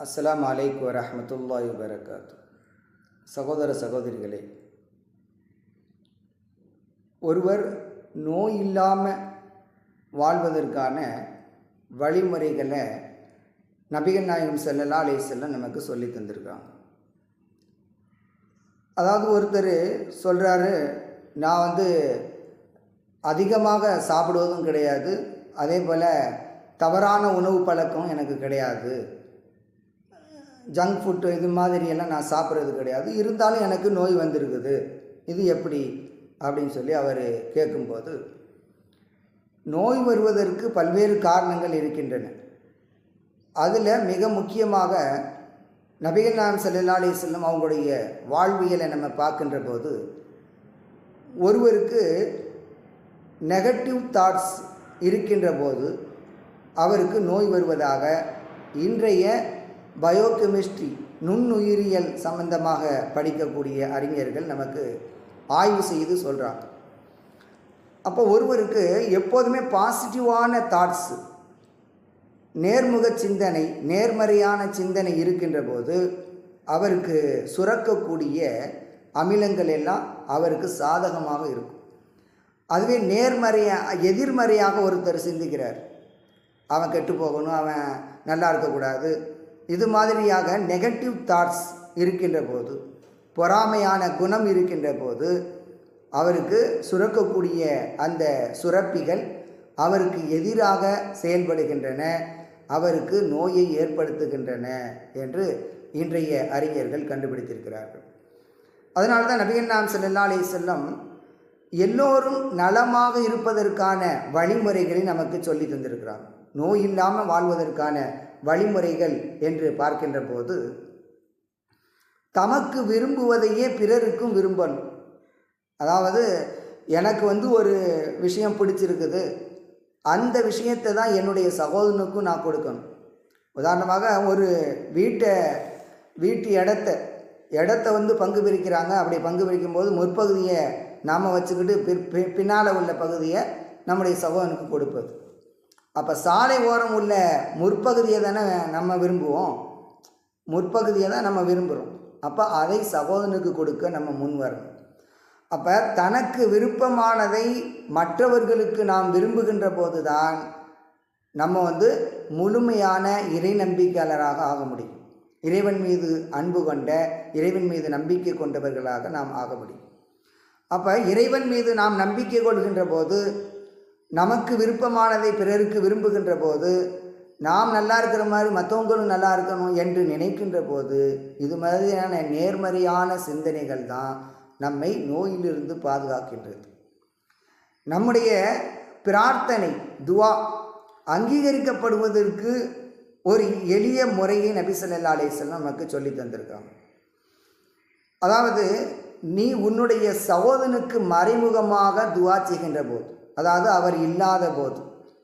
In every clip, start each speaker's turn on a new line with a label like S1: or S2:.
S1: அஸ்லாம் அலைக்கு வரஹ்மத்துல்லாஹி வரகாத்து சகோதர சகோதரிகளே ஒருவர் நோய் இல்லாமல் வாழ்வதற்கான வழிமுறைகளை நபிகள் நாயகம் செல்லலா அலைஹி செல்ல நமக்கு சொல்லி தந்திருக்காங்க. அதாவது ஒருத்தர் சொல்கிறாரு நான் வந்து அதிகமாக சாப்பிடுவதும் கிடையாது அதே போல் தவறான உணவு பழக்கம் எனக்கு கிடையாது ஜங்க் ஃபுட்டு இது மாதிரியெல்லாம் நான் சாப்பிட்றது கிடையாது. இருந்தாலும் எனக்கு நோய் வந்திருக்குது. இது எப்படி? அப்படின்னு சொல்லி அவர் கேட்கும்போது நோய் வருவதற்கு பல்வேறு காரணங்கள் இருக்கின்றன. அதில் மிக முக்கியமாக நபிகள் நாயம் சல்லா செல்லும் அவங்களுடைய வாழ்வியலை நம்ம பார்க்கின்ற போது ஒருவருக்கு நெகட்டிவ் தாட்ஸ் இருக்கின்ற போது அவருக்கு நோய் வருவதாக இன்றைய பயோகெமிஸ்ட்ரி நுண்ணுயிரியல் சம்பந்தமாக படிக்கக்கூடிய அறிஞர்கள் நமக்கு ஆய்வு செய்து சொல்கிறாங்க அப்போ ஒருவருக்கு எப்போதுமே பாசிட்டிவான தாட்ஸு நேர்முக சிந்தனை நேர்மறையான சிந்தனை இருக்கின்ற போது அவருக்கு சுரக்கக்கூடிய அமிலங்கள் எல்லாம் அவருக்கு சாதகமாக இருக்கும். அதுவே நேர்மறையாக எதிர்மறையாக ஒருத்தர் சிந்திக்கிறார். அவன் கெட்டு போகணும் அவன் நல்லா இருக்கக்கூடாது இது மாதிரியாக நெகட்டிவ் தாட்ஸ் இருக்கின்ற போது பொறாமையான குணம் இருக்கின்ற போது அவருக்கு சுரக்கக்கூடிய அந்த சுரப்பிகள் அவருக்கு எதிராக செயல்படுகின்றன அவருக்கு நோயை ஏற்படுத்துகின்றன என்று இன்றைய அறிஞர்கள் கண்டுபிடித்திருக்கிறார்கள். அதனால தான் நபிகள் நாம் செல்லா அலி செல்லம் எல்லோரும் நலமாக இருப்பதற்கான வழிமுறைகளை நமக்கு சொல்லி தந்திருக்கிறாங்க நோய் இல்லாமல் வாழ்வதற்கான வழிமுறைகள் என்று பார்க்கின்ற போது தமக்கு விரும்புவதையே பிறருக்கும் விரும்பணும் அதாவது எனக்கு வந்து ஒரு விஷயம் பிடிச்சிருக்குது. அந்த விஷயத்தை தான் என்னுடைய சகோதரனுக்கும் நான் கொடுக்கணும். உதாரணமாக ஒரு வீட்டை வீட்டு இடத்த இடத்த வந்து பங்கு பிரிக்கிறாங்க. அப்படி பங்கு பிரிக்கும்போது முற்பகுதியை நாம் வச்சுக்கிட்டு பி பின்னால் உள்ள பகுதியை நம்முடைய சகோதரனுக்கு கொடுப்பது. அப்போ சாலை ஓரம் உள்ள முற்பகுதியை தானே நம்ம விரும்புவோம். முற்பகுதியை தான் நம்ம விரும்புகிறோம் அப்போ அதை சகோதரனுக்கு கொடுக்க நம்ம முன் வரணும். அப்போ தனக்கு விருப்பமானதை மற்றவர்களுக்கு நாம் விரும்புகின்ற போது தான் நம்ம வந்து முழுமையான இறை நம்பிக்கையாளராக ஆக முடியும். இறைவன் மீது அன்பு கொண்ட இறைவன் மீது நம்பிக்கை கொண்டவர்களாக நாம் ஆக முடியும். அப்போ இறைவன் மீது நாம் நம்பிக்கை கொள்கின்ற போது நமக்கு விருப்பமானதை பிறருக்கு விரும்புகின்ற போது நாம் நல்லா இருக்கிற மாதிரி மற்றவங்களும் நல்லா இருக்கணும் என்று நினைக்கின்ற போது இது மாதிரியான நேர்மறையான சிந்தனைகள் தான் நம்மை நோயிலிருந்து பாதுகாக்கின்றது. நம்முடைய பிரார்த்தனை துவா அங்கீகரிக்கப்படுவதற்கு ஒரு எளிய முறையை நபி சொல்லா அலிஸ்லாம் நமக்கு சொல்லி தந்திருக்காங்க அதாவது நீ உன்னுடைய சகோதரனுக்கு மறைமுகமாக துவா செய்கின்ற போது அதாவது அவர் இல்லாத போது.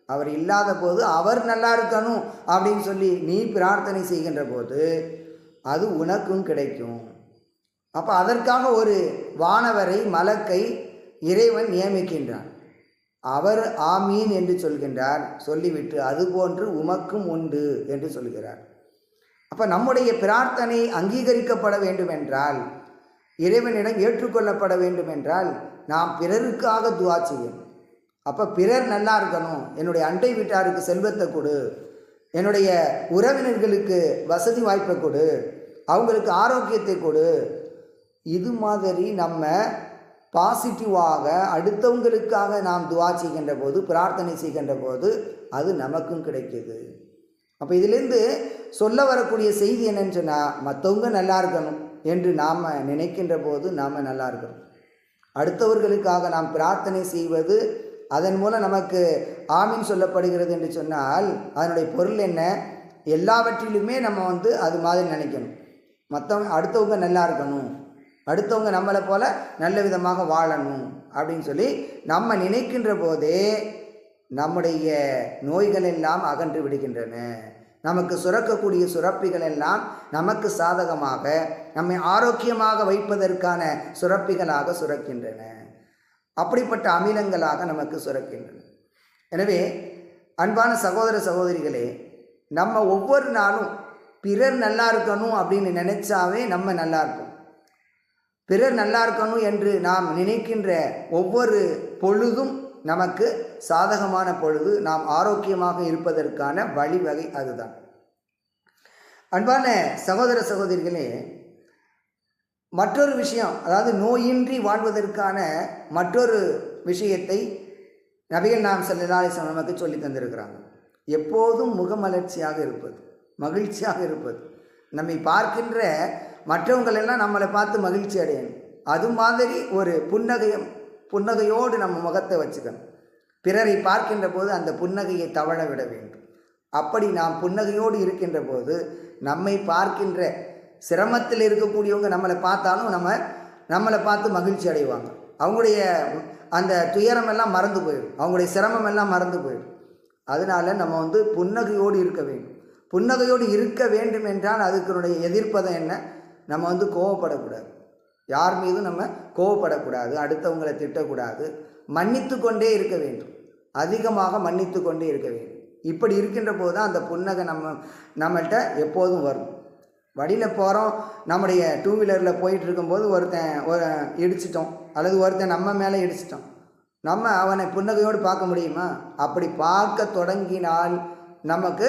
S1: அவர் இல்லாத போது அவர் நல்லா இருக்கணும் அப்படின்னு சொல்லி நீ பிரார்த்தனை செய்கின்ற போது அது உனக்கும் கிடைக்கும். அப்போ அதற்காக ஒரு வானவரை மலக்கை இறைவன் நியமிக்கின்றான். அவர் ஆமீன் என்று சொல்கின்றார். சொல்லிவிட்டு அதுபோன்று உமக்கும் உண்டு என்று சொல்கிறார். அப்போ நம்முடைய பிரார்த்தனை அங்கீகரிக்கப்பட வேண்டுமென்றால் இறைவனிடம் ஏற்றுக்கொள்ளப்பட வேண்டுமென்றால் நாம் பிறருக்காக துவா செய்யணும். அப்போ பிறர் நல்லா இருக்கணும். என்னுடைய அண்டை வீட்டாருக்கு செல்வத்தை கொடு. என்னுடைய உறவினர்களுக்கு வசதி வாய்ப்பை கொடு. அவங்களுக்கு ஆரோக்கியத்தை கொடு. இது மாதிரி நம்ம பாசிட்டிவாக அடுத்தவங்களுக்காக நாம் துவா செய்கின்ற போது பிரார்த்தனை செய்கின்ற போது அது நமக்கும் கிடைக்கிது. அப்போ இதிலேருந்து சொல்ல வரக்கூடிய செய்தி என்னன்னு சொன்னால் மற்றவங்க நல்லா இருக்கணும் என்று நாம் நினைக்கின்ற போது நாம் நல்லா இருக்கணும். அடுத்தவர்களுக்காக நாம் பிரார்த்தனை செய்வது அதன் மூலம் நமக்கு ஆமீன் சொல்லப்படுகிறது என்று சொன்னால் அதனுடைய பொருள் என்ன? எல்லாவற்றிலுமே நம்ம வந்து அது மாதிரி நினைக்கணும். மற்றவங்க அடுத்தவங்க நல்லா இருக்கணும். அடுத்தவங்க நம்மளை போல் நல்ல விதமாக வாழணும் அப்படின்னு சொல்லி நம்ம நினைக்கின்ற போதே நம்முடைய நோய்கள் எல்லாம் அகன்று விடுகின்றன. நமக்கு சுரக்கக்கூடிய சுரப்பிகள் எல்லாம் நமக்கு சாதகமாக நம்மை ஆரோக்கியமாக வைப்பதற்கான சுரப்பிகளாக சுரக்கின்றன. அப்படிப்பட்ட அமிலங்களாக நமக்கு சுரக்கின்றன. எனவே அன்பான சகோதர சகோதரிகளே நம்ம ஒவ்வொரு நாளும் பிறர் நல்லா இருக்கணும் அப்படின்னு நினைச்சாவே நம்ம நல்லா இருக்கும் பிறர் நல்லா இருக்கணும் என்று நாம் நினைக்கின்ற ஒவ்வொரு பொழுதும் நமக்கு சாதகமான பொழுது நாம் ஆரோக்கியமாக இருப்பதற்கான வழிவகை அதுதான். அன்பான சகோதர சகோதரிகளே மற்றொரு விஷயம் அதாவது நோயின்றி வாழ்வதற்கான மற்றொரு விஷயத்தை நபிகள் நாம் செல்லாலிசம் நமக்கு சொல்லி தந்திருக்கிறாங்க. எப்போதும் முகமலர்ச்சியாக இருப்பது மகிழ்ச்சியாக இருப்பது. நம்மை பார்க்கின்ற மற்றவங்களெல்லாம் நம்மளை பார்த்து மகிழ்ச்சி அடையணும். அது மாதிரி ஒரு புன்னகையம் புன்னகையோடு நம்ம முகத்தை வச்சுக்கணும். பிறரை பார்க்கின்ற போது அந்த புன்னகையை தவழ விட வேண்டும். அப்படி நாம் புன்னகையோடு இருக்கின்ற போது நம்மை பார்க்கின்ற சிரமத்தில் இருக்கக்கூடியவங்க நம்மளை பார்த்தாலும் நம்ம நம்மளை பார்த்து மகிழ்ச்சி அடைவாங்க. அவங்களுடைய அந்த துயரம் எல்லாம் மறந்து போயிடும். அவங்களுடைய சிரமம் எல்லாம் மறந்து போயிடும். அதனால நம்ம வந்து புன்னகையோடு இருக்க வேண்டும். புன்னகையோடு இருக்க வேண்டும் என்றால் அதுக்குனுடைய எதிர்ப்பதம் என்ன? நம்ம வந்து கோவப்படக்கூடாது. யார் மீதும் நம்ம கோவப்படக்கூடாது. அடுத்தவங்களை திட்டக்கூடாது. மன்னித்து கொண்டே இருக்க வேண்டும். அதிகமாக மன்னித்து கொண்டே இருக்க வேண்டும். இப்படி இருக்கின்ற போது தான் அந்த புன்னகை நம்ம நம்மள்கிட்ட எப்போதும் வரும். வழியில் போகிறோம் நம்முடைய டூ வீலரில் போயிட்டு இருக்கும்போது ஒருத்தன் ஒரு இடிச்சிட்டோம் அல்லது ஒருத்தன் நம்ம மேலே இடிச்சிட்டோம் நம்ம அவனை புன்னகையோடு பார்க்க முடியுமா? அப்படி பார்க்க தொடங்கினால் நமக்கு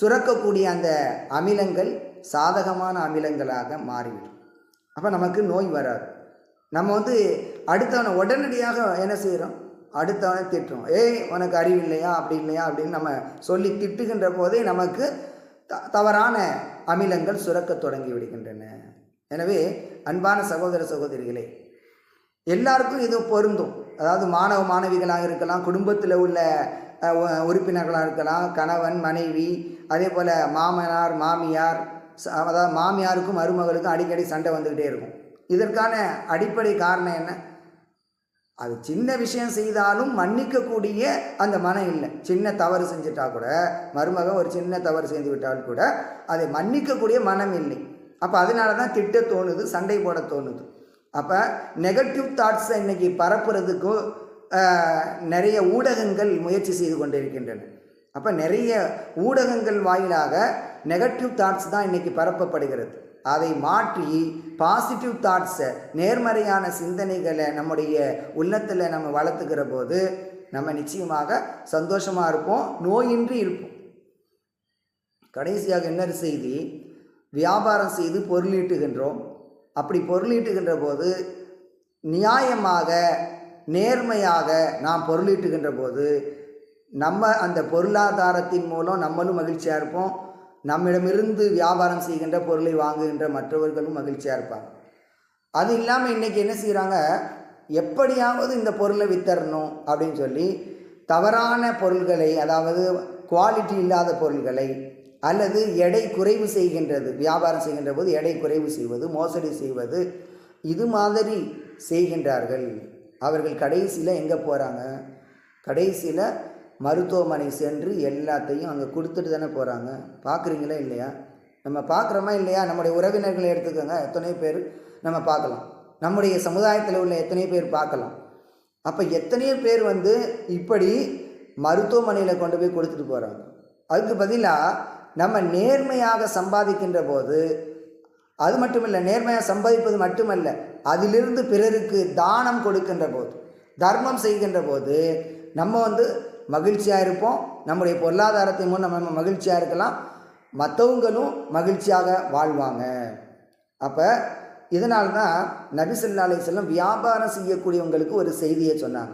S1: சுரக்கக்கூடிய அந்த அமிலங்கள் சாதகமான அமிலங்களாக மாறிவிடும். அப்போ நமக்கு நோய் வராது. நம்ம வந்து அடுத்தவனை உடனடியாக என்ன செய்கிறோம் அடுத்தவனை திட்டுறோம். ஏய் உனக்கு அறிவு இல்லையா? அப்படி இல்லையா? அப்படின்னு நம்ம சொல்லி திட்டுகின்ற போதே நமக்கு த தவறான அமிலங்கள் சுரக்க தொடங்கி விடுகின்றன. எனவே அன்பான சகோதர சகோதரிகளே எல்லாருக்கும் இது பொருந்தும். அதாவது மாணவ மாணவிகளாக இருக்கலாம் குடும்பத்தில் உள்ள உறுப்பினர்களாக இருக்கலாம் கணவன் மனைவி அதே போல் மாமனார் மாமியார் அதாவது மாமியாருக்கும் மருமகளுக்கும் அடிக்கடி சண்டை வந்துக்கிட்டே இருக்கும். இதற்கான அடிப்படை காரணம் என்ன? அது சின்ன விஷயம் செய்தாலும் மன்னிக்கக்கூடிய அந்த மனம் இல்லை. சின்ன தவறு செஞ்சுட்டா கூட மருமகன் ஒரு சின்ன தவறு செய்து விட்டால் கூட அதை மன்னிக்கக்கூடிய மனம் இல்லை. அப்போ அதனால தான் திட்ட தோணுது சண்டை போட தோணுது. அப்போ நெகட்டிவ் தாட்ஸை இன்றைக்கி பரப்புறதுக்கும் நிறைய ஊடகங்கள் முயற்சி செய்து கொண்டிருக்கின்றன. அப்போ நிறைய ஊடகங்கள் வாயிலாக நெகட்டிவ் தாட்ஸ் தான் இன்றைக்கி பரப்பப்படுகிறது. அதை மாற்றி பாசிட்டிவ் தாட்ஸை நேர்மறையான சிந்தனைகளை நம்முடைய உள்ளத்தில் நம்ம வளர்த்துக்கிற போது நம்ம நிச்சயமாக சந்தோஷமாக இருப்போம் நோயின்றி இருப்போம். கடைசியாக என்ன செய்தி வியாபாரம் செய்து பொருளீட்டுகின்றோம். அப்படி பொருளீட்டுகின்ற போது நியாயமாக நேர்மையாக நாம் பொருளீட்டுகின்ற போது நம்ம அந்த பொருளாதாரத்தின் மூலம் நம்மளும் மகிழ்ச்சியாக இருப்போம் நம்மிடமிருந்து வியாபாரம் செய்கின்ற பொருளை வாங்குகின்ற மற்றவர்களும் மகிழ்ச்சியாக இருப்பாங்க. அது இல்லாமல் இன்றைக்கி என்ன செய்கிறாங்க எப்படியாவது இந்த பொருளை வித்தரணும் அப்படின்னு சொல்லி தவறான பொருள்களை அதாவது குவாலிட்டி இல்லாத பொருள்களை அல்லது எடை குறைவு செய்கின்றது வியாபாரம் செய்கின்ற போது எடை குறைவு செய்வது மோசடி செய்வது இது மாதிரி செய்கின்றார்கள். அவர்கள் கடைசியில் எங்கே போகிறாங்க கடைசியில் மருத்துவமனை சென்று எல்லாத்தையும் அங்கே கொடுத்துட்டு தானே போகிறாங்க பார்க்குறீங்களா இல்லையா? நம்ம பார்க்குறோமா இல்லையா? நம்முடைய உறவினர்களை எடுத்துக்கோங்க. எத்தனை பேர் நம்ம பார்க்கலாம். நம்முடைய சமுதாயத்தில் உள்ள எத்தனை பேர் பார்க்கலாம். அப்போ எத்தனையோ பேர் வந்து இப்படி மருத்துவமனையில் கொண்டு போய் கொடுத்துட்டு போகிறாங்க அதுக்கு பதிலாக நம்ம நேர்மையாக சம்பாதிக்கின்ற போது அது மட்டுமில்லை நேர்மையாக சம்பாதிப்பது மட்டுமல்ல அதிலிருந்து பிறருக்கு தானம் கொடுக்கின்ற போது தர்மம் செய்கின்ற போது நம்ம வந்து மகிழ்ச்சியாக இருப்போம். நம்முடைய பொருளாதாரத்தை மூலம் நம்ம மகிழ்ச்சியாக இருக்கலாம். மற்றவங்களும் மகிழ்ச்சியாக வாழ்வாங்க. அப்போ இதனால தான் நபிசல்லா அலைஹிஸ்ஸலாம் வியாபாரம் செய்யக்கூடியவங்களுக்கு ஒரு செய்தியை சொன்னாங்க.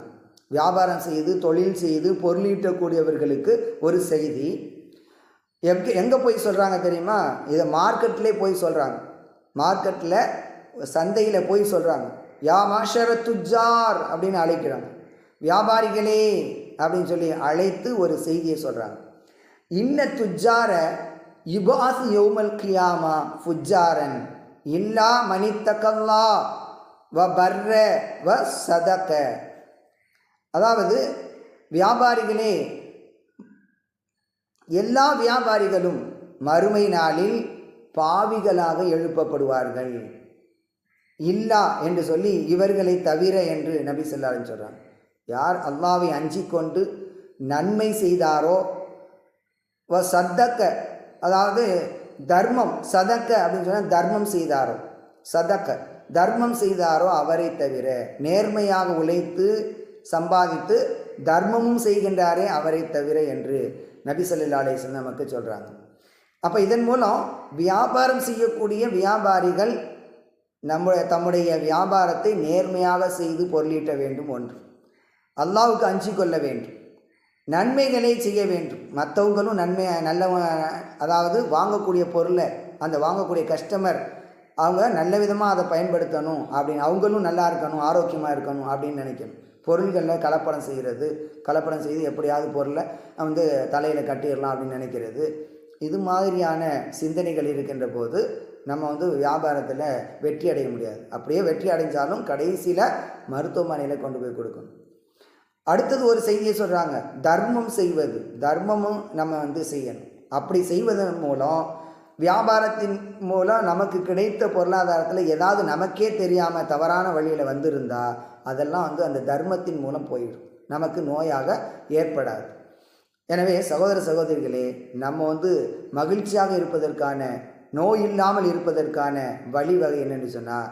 S1: வியாபாரம் செய்து தொழில் செய்து பொருளீட்டக்கூடியவர்களுக்கு ஒரு செய்தி. எங்கே எங்கே போய் சொல்கிறாங்க தெரியுமா? இதை மார்க்கெட்லேயே போய் சொல்கிறாங்க மார்க்கெட்டில் சந்தையில் போய் சொல்கிறாங்க யா மாஷர துஜார் அப்படின்னு அழைக்கிறாங்க. வியாபாரிகளே அப்படின்னு சொல்லி அழைத்து ஒரு செய்தியை சொல்கிறாங்க இன்ன துஜார யுபாசு யோமல் கியாமா ஃபுஜாரன் இல்லா மணித்தகல்லா வ பர்ர வ சதக அதாவது வியாபாரிகளே எல்லா வியாபாரிகளும் மறுமை நாளில் பாவிகளாக எழுப்பப்படுவார்கள். இல்லா என்று சொல்லி இவர்களை தவிர என்று நபி சொல்லாருன்னு சொல்கிறாங்க யார் அல்லாவை அஞ்சி கொண்டு நன்மை செய்தாரோ வ சத்தக்க அதாவது தர்மம் சதக்க அப்படின்னு சொன்னால் தர்மம் செய்தாரோ சதக்க. தர்மம் செய்தாரோ அவரை தவிர நேர்மையாக உழைத்து சம்பாதித்து தர்மமும் செய்கின்றாரே அவரை தவிர என்று நபி ஸல்லல்லாஹு நமக்கு சொல்கிறாங்க அப்போ இதன் மூலம் வியாபாரம் செய்யக்கூடிய வியாபாரிகள் நம்முடைய தம்முடைய வியாபாரத்தை நேர்மையாக செய்து பொருளீட்ட வேண்டும் ஒன்று. அல்லாவுக்கு அஞ்சு கொள்ள வேண்டும். நன்மைகளை செய்ய வேண்டும். மற்றவங்களும் நன்மை நல்ல அதாவது வாங்கக்கூடிய பொருளை அந்த வாங்கக்கூடிய கஸ்டமர் அவங்க நல்ல விதமாக அதை பயன்படுத்தணும் அப்படின்னு அவங்களும் நல்லா இருக்கணும் ஆரோக்கியமாக இருக்கணும் அப்படின்னு நினைக்கணும். பொருள்களில் கலப்படம் செய்கிறது கலப்படம் செய்து எப்படியாவது பொருளை வந்து தலையில் கட்டிடலாம் அப்படின்னு நினைக்கிறது. இது மாதிரியான சிந்தனைகள் இருக்கின்ற போது நம்ம வந்து வியாபாரத்தில் வெற்றி அடைய முடியாது. அப்படியே வெற்றி அடைஞ்சாலும் கடைசியில் மருத்துவமனையில் கொண்டு போய் கொடுக்கணும். அடுத்தது ஒரு செய்தியை சொல்கிறாங்க தர்மம் செய்வது. தர்மமும் நம்ம வந்து செய்யணும். அப்படி செய்வதன் மூலம் வியாபாரத்தின் மூலம் நமக்கு கிடைத்த பொருளாதாரத்தில் ஏதாவது நமக்கே தெரியாமல் தவறான வழியில் வந்திருந்தா அதெல்லாம் வந்து அந்த தர்மத்தின் மூலம் போயிடும். நமக்கு நோயாக ஏற்படாது. எனவே சகோதர சகோதரிகளே நம்ம வந்து மகிழ்ச்சியாக இருப்பதற்கான நோய் இல்லாமல் இருப்பதற்கான வழிவகை என்னென்னு சொன்னால்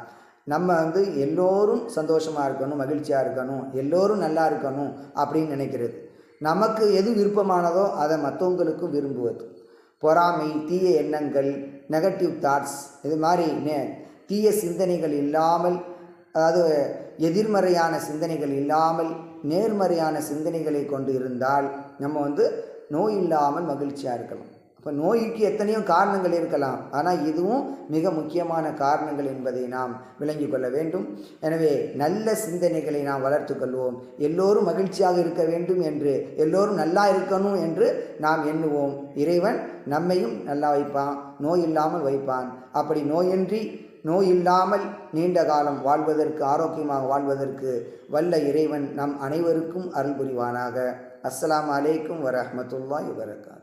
S1: நம்ம வந்து எல்லோரும் சந்தோஷமாக இருக்கணும் மகிழ்ச்சியாக இருக்கணும் எல்லோரும் நல்லா இருக்கணும் அப்படின்னு நினைக்கிறது. நமக்கு எது விருப்பமானதோ அதை மற்றவங்களுக்கும் விரும்புவது. பொறாமை தீய எண்ணங்கள் நெகட்டிவ் தாட்ஸ் இது மாதிரி நே தீய சிந்தனைகள் இல்லாமல் அதாவது எதிர்மறையான சிந்தனைகள் இல்லாமல் நேர்மறையான சிந்தனைகளை கொண்டு இருந்தால் நம்ம வந்து நோய் இல்லாமல் மகிழ்ச்சியாக இருக்கணும் இப்போ நோய்க்கு எத்தனையோ காரணங்கள் இருக்கலாம். ஆனால் இதுவும் மிக முக்கியமான காரணங்கள் என்பதை நாம் விளங்கி கொள்ள வேண்டும். எனவே நல்ல சிந்தனைகளை நாம் வளர்த்து கொள்வோம். எல்லோரும் மகிழ்ச்சியாக இருக்க வேண்டும் என்று எல்லோரும் நல்லா இருக்கணும் என்று நாம் எண்ணுவோம். இறைவன் நம்மையும் நல்லா வைப்பான் நோய் இல்லாமல் வைப்பான். அப்படி நோயின்றி நோய் இல்லாமல் நீண்ட காலம் வாழ்வதற்கு ஆரோக்கியமாக வாழ்வதற்கு வல்ல இறைவன் நம் அனைவருக்கும் அருள் புரிவானாக. அஸ்லாம் அலைக்கும் வரஹ்மத்துல்லாஹி வபரகாத்து